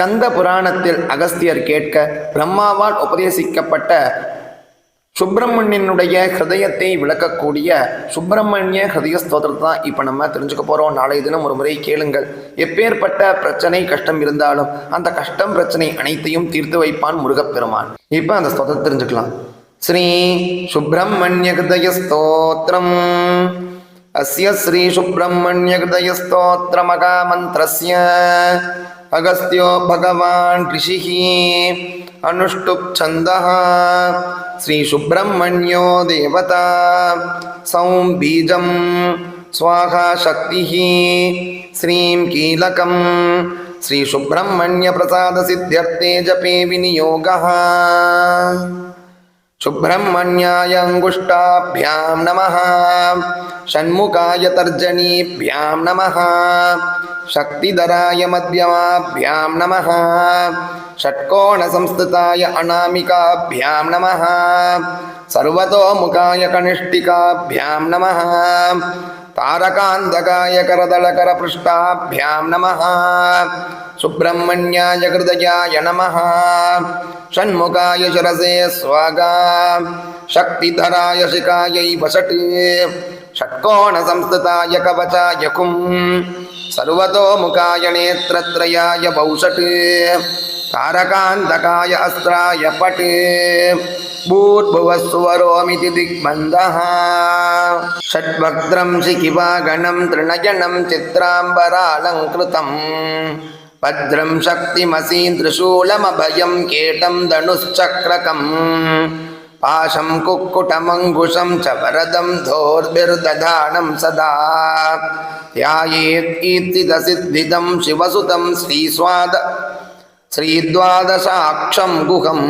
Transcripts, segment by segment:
ஸ்கந்த புராணத்தில் அகஸ்தியர் கேட்க பிரம்மாவால் உபதேசிக்கப்பட்ட சுப்பிரமணியனுடைய ஹிருதயத்தை விளக்கக்கூடிய சுப்பிரமணிய ஹிருதய ஸ்தோத்திரத்தை தான் இப்போ நம்ம தெரிஞ்சுக்க போகிறோம் நாளைய தினம் ஒரு முறை கேளுங்கள். எப்பேற்பட்ட பிரச்சனை கஷ்டம் இருந்தாலும் அந்த கஷ்டம் பிரச்சனை அனைத்தையும் தீர்த்து வைப்பான் முருகப்பெருமான். இப்போ அந்த ஸ்தோதத்தை தெரிஞ்சுக்கலாம். ஸ்ரீ சுப்பிரமணிய ஹிருதய ஸ்தோத்திரம். அஸ்ய ஸ்ரீ சுப்பிரமணிய ஹிருதய ஸ்தோத்திரமகா மந்திரஸ்ய. अगस्त्यो भगवान् ऋषिः अनुष्टुप् छन्दः श्रीसुब्रह्मण्यो देवता सौं बीजं स्वाहा शक्तिः श्रीं कीलकं श्रीसुब्रह्मण्यप्रसादसिद्ध्यर्थे जपे विनियोगः सुब्रह्मण्याय अङ्गुष्टाभ्यां नमः षण्मुखाय तर्जनीभ्यां नमः शक्तिधराय मध्यमाभ्यां नमः षट्कोणसंस्थिताय अनामिकाभ्यां नमः सर्वतोमुखाय कनिष्ठिकाभ्यां नमः तारकान्धकाय करदलकरपृष्ठाभ्यां नमः सुब्रह्मण्याय हृदयाय नमः षण्मुखाय शिरसे स्वागा शक्तिधराय शिखायै वषट् षट्कोणसंस्थिताय कवचाय कुं सर्वतोमुखाय नेत्रत्रयाय वौषट् तारकान्तकाय अस्त्राय पट् भूर्भुवस्वरोमिति दिग्बन्धः। षड्वक्त्रं शिखिवागणं त्रिनयनं चित्राम्बरालङ्कृतम् भद्रं शक्तिमसीं त्रिशूलमभयं केटं धनुश्चक्रकम् पाशं कुक्कुटमङ्कुशं च वरदं धोर्भिर्दधानं सदा ध्यायेत्कीर्तिदसिद्धिदं शिवसुतं श्रीस्वाद श्रीद्वादशाक्षं गुहम्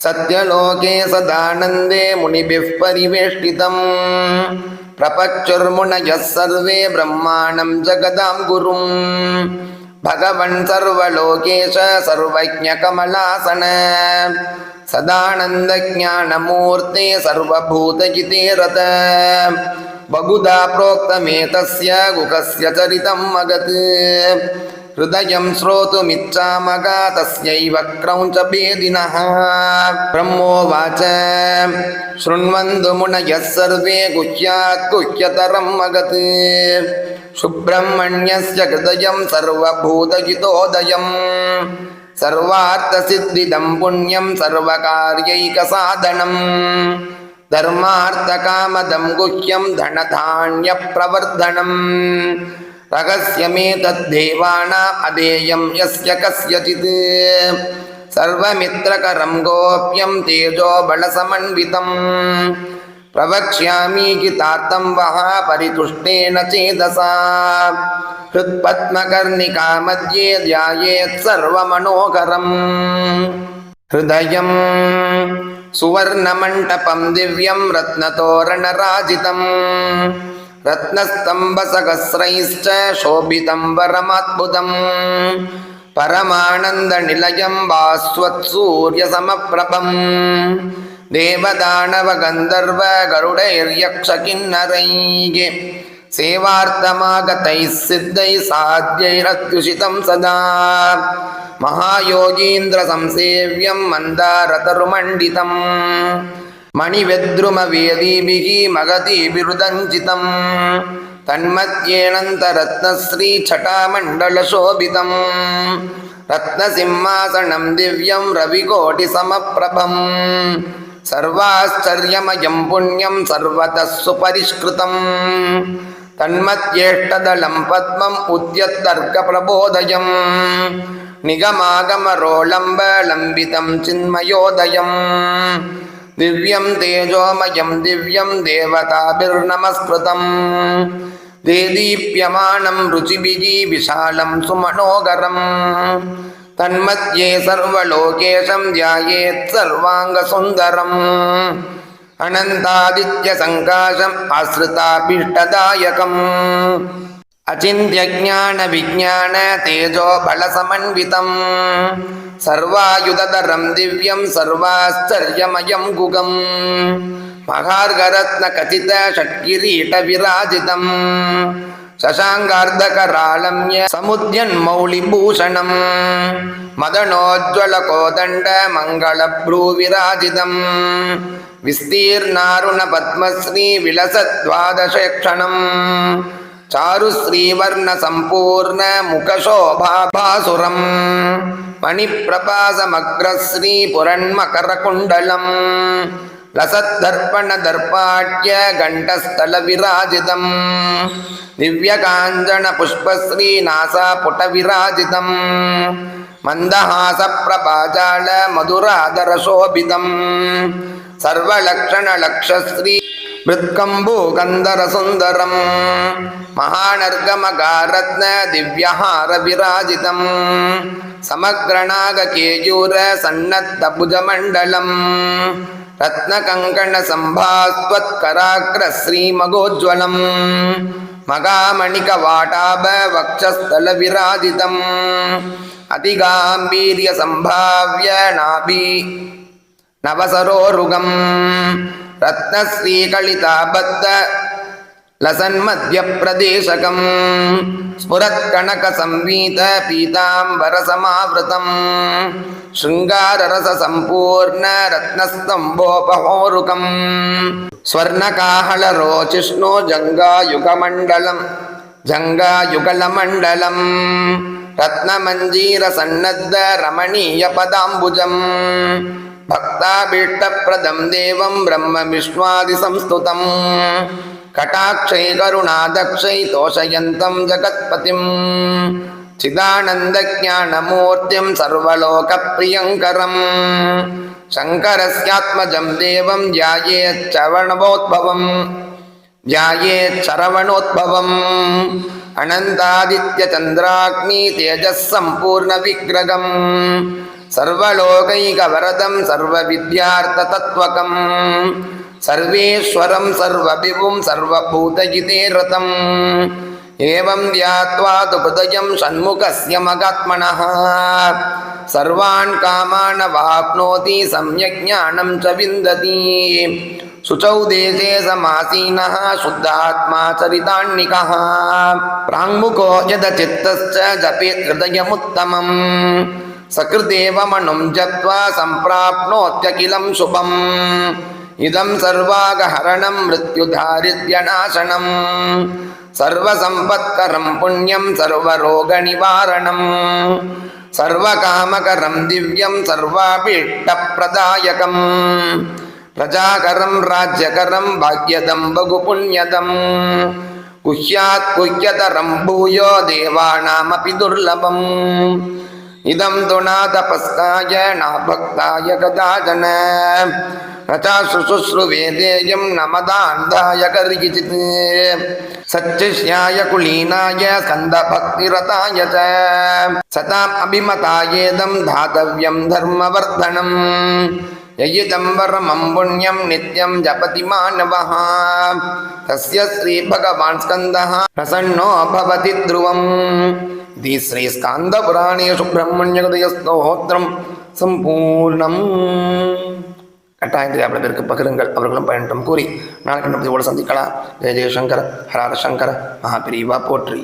सत्यलोके सदानन्दे मुनिभिः परिवेष्टितम् प्रपच्युर्मुनयः सर्वे ब्रह्माणं जगदां गुरुम् भगवन् सर्वलोकेश सर्वज्ञकमलासन सदानन्दज्ञानमूर्ते सर्वभूतजिते रत बहुधा प्रोक्तमेतस्य गुहस्य चरितं मगत् हृदयं श्रोतुमिच्छामगा तस्यैव क्रौञ्चभेदिनः ब्रह्मोवाच शृण्वन्तु मुनयः सर्वे गुह्यात् गुह्यतरं मगत् सुब्रह्मण्यस्य हृदयं सर्वभूतहितोदयम् सर्वार्थसिद्धिदं पुण्यं सर्वकार्यैकसाधनम् धर्मार्थकामदं गुह्यं धनधान्यप्रवर्धनम् रहस्यमेतद्देवानाम् अधेयं यस्य कस्यचित् सर्वमित्रकरं गोप्यं तेजोबलसमन्वितम् प्रवक्ष्यामि गीतार्थं वः परितुष्टेन चेदसा हृत्पद्मकर्णिका मध्ये ध्यायेत् सर्वमनोहरम् हृदयं सुवर्णमण्टपं दिव्यं रत्नतोरणराजितम् रत्नस्तम्भसहस्रैश्च शोभितं वरमद्भुतम् परमानन्दनिलयं भास्वत्सूर्यसमप्रभम् देवदानवगन्धर्व गरुडैर्यक्षकिन्नरैः सेवार्थमागतैः सिद्धैः साध्यैरत्युषितं सदा महायोगीन्द्रसंसेव्यं मन्दारतरुमण्डितम् मणिव्यद्रुमवेदीभिः मगधीभिरुदञ्चितम् तन्मध्येनन्तरत्नश्रीछटामण्डलशोभितम् रत्नसिंहासनं दिव्यं रविकोटिसमप्रभम् சர்வாச்சரியமயம் புண்ணியம் சர்வத சுபரிஷ்கிருதம். தன்மத்யேஷ்டதளம் பத்மம் உத்தியத்தர்க்க பிரபோதயம். நிகமாகமரோளம்ப லம்பிதம் சின்மயோதயம். திவ்யம் தேஜோமயம் திவ்யம் தேவதாபிர்நமஸ்கிருதம். தேதீப்யமானம் ருச்சிபிஜி விஷாலம் சுமனோகரம் தன்மத்யே சர்வலோகேஷம் தியாயேத் சர்வாங்க சுந்தரம் அனந்தாதித்ய சங்காசம் ஆசிரிதாபீஷ்டதாயகம் அச்சிந்தியஜான விஜான தேஜோ பலசமன்விதம். சர்வாயுததரம் திவ்யம் சர்வாச்சரியமயம் குகம். மகார்கரத்ன கதித ஷட்கிரீட விராஜிதம். சசாங்கார்தகராளம்ய சமுத்யன் மௌளிபூஷணம் மதனோஜ்வல கோதண்ட மங்கள ப்ரூவிராஜிதம் விஸ்தீர்ணாருண பத்மஸ்ரீ விலசத்வாதசயக்ஷணம் சாருஸ்ரீவர்ண சம்பூர்ண முகசோபாபாசுரம் மணிப்பிரபாசமக்ரஸ்ரீ புரண்மகரகுண்டலம் मन्दहासप्रभाजाल मधुरादरशोभितम् सर्वलक्षणलक्षश्री मृत्कम्बूकन्दरसुन्दरम् महानर्गमगारत्न दिव्यहारविराजितम् समग्रनागकेयूर सन्नद्धभुजमण्डलम् रत्नकङ्कणसम्भास्त्वत्कराग्रश्रीमगोज्ज्वलम् मगामणिकवाटाभ वक्षस्थलविराजितम् अतिगाम्भीर्यसम्भाव्य नाभि नवसरोरुगम् रत्नश्रीकलिताबद्ध लसन्मध्यप्रदेशकम् स्फुरत्कनकसंवीत पीताम्बरसमावृतम् शृङ्गाररससम्पूर्ण रत्नस्तम्भोपहोरुकम् स्वर्णकाहलरोचिष्णो जङ्गायुगमण्डलम् जङ्गायुगलमण्डलम् रत्नमञ्जीरसन्नद्ध रमणीयपदाम्बुजम् भक्ताभीष्टप्रदं देवं ब्रह्मविष्णादिसंस्तुतम् कटाक्षै करुणादक्षै तोषयन्तं जगत्पतिम् चिदानन्दज्ञानमूर्तिं सर्वलोकप्रियङ्करम् शङ्करस्यात्मजं देवं ध्यायेच्चरणवोद्भवम् ध्यायेच्छरवणोद्भवम् अनन्तादित्यचन्द्राग्नि तेजः सम्पूर्णविग्रहम् सर्वलोकैकवरदं सर्वविद्यार्थतत्त्वकम् सर्वेश्वरं सर्वविभुं सर्वभूतहिते रतम् एवं ध्यात्वा तु हृदयं षण्मुखस्य मगात्मनः सर्वान् कामान् वाप्नोति सम्यक् ज्ञानं च विन्दति शुचौ देशे समासीनः शुद्धात्मा चरितान्निकः प्राङ्मुखो यदचित्तश्च जपेत् हृदयमुत्तमम् सकृदेव मनुं जप्त्वा सम्प्राप्नोत्यखिलं शुभम् इदं सर्वागहरणं मृत्युधारिद्र्यनाशनम् सर्वसम्पत्करं पुण्यं सर्वरोगनिवारणम् सर्वकामकरं दिव्यं सर्वाभीष्टप्रदायकम् प्रजाकरं राज्यकरं भाग्यदं बहुपुण्यदम् गुह्यात् गुह्यतरं भूयो देवानामपि दुर्लभम् இதம் துணா தபஸ்தாய நாபக்தாய கதாஜன ரதா சுசுஸ்ருவேதேயம் நமதாந்தாய கரிகிச்சித் சச்சிஷ்யாய குலீனாய ஸ்கந்த பக்திரதாய ச சதாம் அபிமதாயேதம் தாதவியம் தர்மவர்த்தனம் धर्मवर्धनम् ययिदं परमं पुण्यं नित्यं जपति मानवः तस्य श्रीभगवान् स्कन्दः प्रसन्नो भवति ध्रुवम् इति श्रीस्कान्दपुराणे சுப்பிரமணியகதயஸ்தோத்திரம் சம்பூர்ணம் கட்டாயம் தெரியாத பேருக்கு பகிருங்கள் அவர்களும் பயன்றம் கூறி நாளைக்கு நம்ம சந்திக்கலாம் ஜெய ஜெயசங்கர ஹரார சங்கர மகாபிரிவா போற்றி